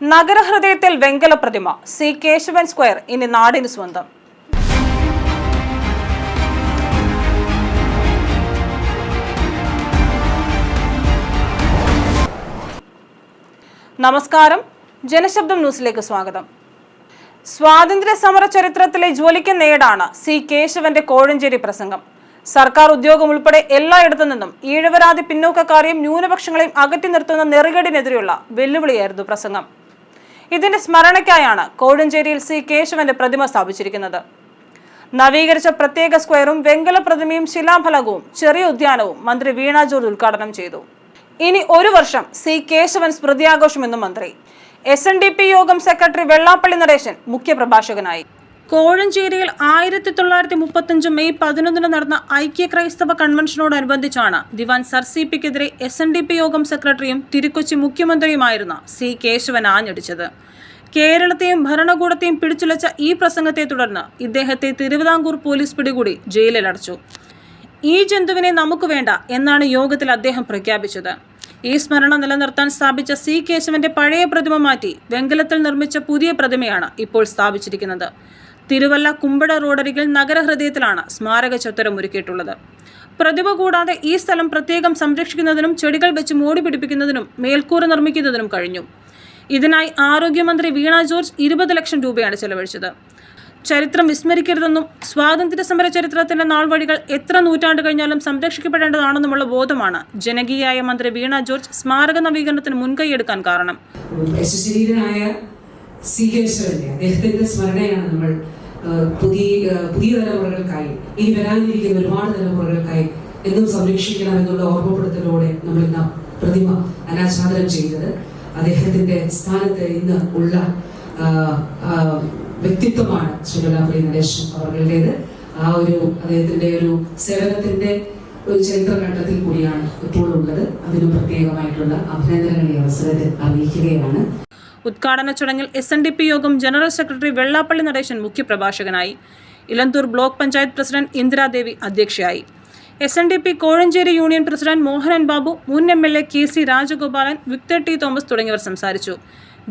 നഗരഹൃദയത്തിൽ വെങ്കല പ്രതിമ. C Keshavan square ഇനി നാടിന് സ്വന്തം. നമസ്കാരം. ജനശബ്ദം ന്യൂസിലേക്ക് സ്വാഗതം. സ്വാതന്ത്ര്യ സമര ചരിത്രത്തിലെ ജോലിക്ക് നേടാണ് സി കേശവന്റെ കോഴഞ്ചേരി പ്രസംഗം. സർക്കാർ ഉദ്യോഗം ഉൾപ്പെടെ എല്ലായിടത്തു നിന്നും ഈഴവരാതി പിന്നോക്കക്കാരെയും ന്യൂനപക്ഷങ്ങളെയും അകറ്റി നിർത്തുന്ന നെറുകേടിനെതിരെയുള്ള വെല്ലുവിളിയായിരുന്നു പ്രസംഗം. ഇതിന്റെ സ്മരണയ്ക്കായാണ് കോഴഞ്ചേരിയിൽ സി കേശവന്റെ പ്രതിമ സ്ഥാപിച്ചിരിക്കുന്നത്. നവീകരിച്ച പ്രത്യേക സ്ക്വയറും വെങ്കല പ്രതിമയും ശിലാഫലകവും ചെറിയ ഉദ്യാനവും മന്ത്രി വീണ ജോർജ് ഉദ്ഘാടനം ചെയ്തു. ഇനി ഒരു വർഷം സി കേശവൻ സ്മൃതിയാഘോഷമെന്നും മന്ത്രി. എസ് എൻ ഡി പി യോഗം സെക്രട്ടറി വെള്ളാപ്പള്ളി നടേശൻ മുഖ്യപ്രഭാഷകനായി. കോഴഞ്ചേരിയിൽ ആയിരത്തി തൊള്ളായിരത്തി മുപ്പത്തഞ്ച് മെയ് പതിനൊന്നിന് നടന്ന ഐക്യ ക്രൈസ്തവ കൺവെൻഷനോടനുബന്ധിച്ചാണ് ദിവാൻ സർ സി പിക്കെതിരെ എസ് എൻ ഡി പി യോഗം സെക്രട്ടറിയും തിരുക്കൊച്ചി മുഖ്യമന്ത്രിയുമായിരുന്ന സി കേശവൻ ആഞ്ഞടിച്ചത്. കേരളത്തെയും ഭരണകൂടത്തെയും പിടിച്ചുലച്ച ഈ പ്രസംഗത്തെ തുടർന്ന് ഇദ്ദേഹത്തെ തിരുവിതാംകൂർ പോലീസ് പിടികൂടി ജയിലിലടച്ചു. ഈ ജന്തുവിനെ നമുക്ക് വേണ്ട എന്നാണ് യോഗത്തിൽ അദ്ദേഹം പ്രഖ്യാപിച്ചത്. ഈ സ്മരണ നിലനിർത്താൻ സ്ഥാപിച്ച സി. കേശവന്റെ പഴയ പ്രതിമ മാറ്റി വെങ്കലത്തിൽ നിർമ്മിച്ച പുതിയ പ്രതിമയാണ് ഇപ്പോൾ സ്ഥാപിച്ചിരിക്കുന്നത്. തിരുവല്ല കുമ്പട റോഡരികിൽ നഗരഹൃദയത്തിലാണ് സ്മാരക ചത്വരം ഒരുക്കിയിട്ടുള്ളത്. പ്രതിമ കൂടാതെ ഈ സ്ഥലം പ്രത്യേകം സംരക്ഷിക്കുന്നതിനും ചെടികൾ വെച്ച് മൂടി പിടിപ്പിക്കുന്നതിനും മേൽക്കൂര നിർമ്മിക്കുന്നതിനും കഴിഞ്ഞു. ഇതിനായി ആരോഗ്യമന്ത്രി വീണ ജോർജ് ഇരുപത് ലക്ഷം രൂപയാണ് ചെലവഴിച്ചത്. ചരിത്രം വിസ്മരിക്കരുതെന്നും സ്വാതന്ത്ര്യ സമര ചരിത്രത്തിന്റെ നാൾവഴികൾ എത്ര നൂറ്റാണ്ട് കഴിഞ്ഞാലും സംരക്ഷിക്കപ്പെടേണ്ടതാണെന്നുമുള്ള ബോധമാണ് ജനകീയായ മന്ത്രി വീണ ജോർജ് സ്മാരക നവീകരണത്തിന് മുൻകൈയെടുക്കാൻ കാരണം. അദ്ദേഹത്തിന്റെ സ്മരണയാണ് നമ്മൾ പുതിയ പുതിയ തലമുറകൾക്കായി ഇനി വരാനിരിക്കുന്ന ഒരുപാട് തലമുറകൾക്കായി എന്നും സംരക്ഷിക്കണം എന്നുള്ള ഓർമ്മപ്പെടുത്തലോടെ നമ്മൾ ഇന്ന് പ്രതിമ അനാച്ഛാദനം ചെയ്തത്. അദ്ദേഹത്തിന്റെ സ്ഥാനത്ത് ഇന്ന് ഉള്ള വ്യക്തിത്വമാണ് ശ്രീ നരേശൻ നടേശൻ അവരുടേത്. ആ ഒരു അദ്ദേഹത്തിന്റെ ഒരു സേവനത്തിന്റെ ഒരു ചരിത്രഘട്ടത്തിൽ കൂടിയാണ് ഇപ്പോൾ ഉള്ളത് അതിന് പ്രത്യേകമായിട്ടുള്ള അഭിനന്ദനങ്ങൾ അവസരത്തിൽ അറിയിക്കുകയാണ്. ഉദ്ഘാടന ചടങ്ങിൽ എസ് എൻ ഡി പി യോഗം ജനറൽ സെക്രട്ടറി വെള്ളാപ്പള്ളി നടേശൻ മുഖ്യപ്രഭാഷകനായി. ഇലന്തൂർ ബ്ലോക്ക് പഞ്ചായത്ത് പ്രസിഡന്റ് ഇന്ദിരാദേവി അധ്യക്ഷയായി. S N D P Kozhencherry union president Mohanan Babu മുൻ M L A K C Rajagopalan Victor T Thomas തുടങ്ങിയവർ സംസാരിച്ചു.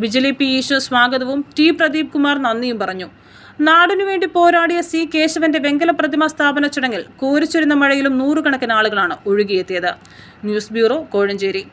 ബിജലി പി ഈശോ സ്വാഗതവും ടി പ്രദീപ് കുമാർ നന്ദിയും പറഞ്ഞു. നാടിനു വേണ്ടി പോരാടിയ സി കേശവന്റെ വെങ്കല പ്രതിമ സ്ഥാപന ചടങ്ങിൽ കോരിച്ചൊരുന്ന മഴയിലും നൂറുകണക്കിന് ആളുകളാണ് ഒഴുകിയെത്തിയത്. News bureau Kozhencherry.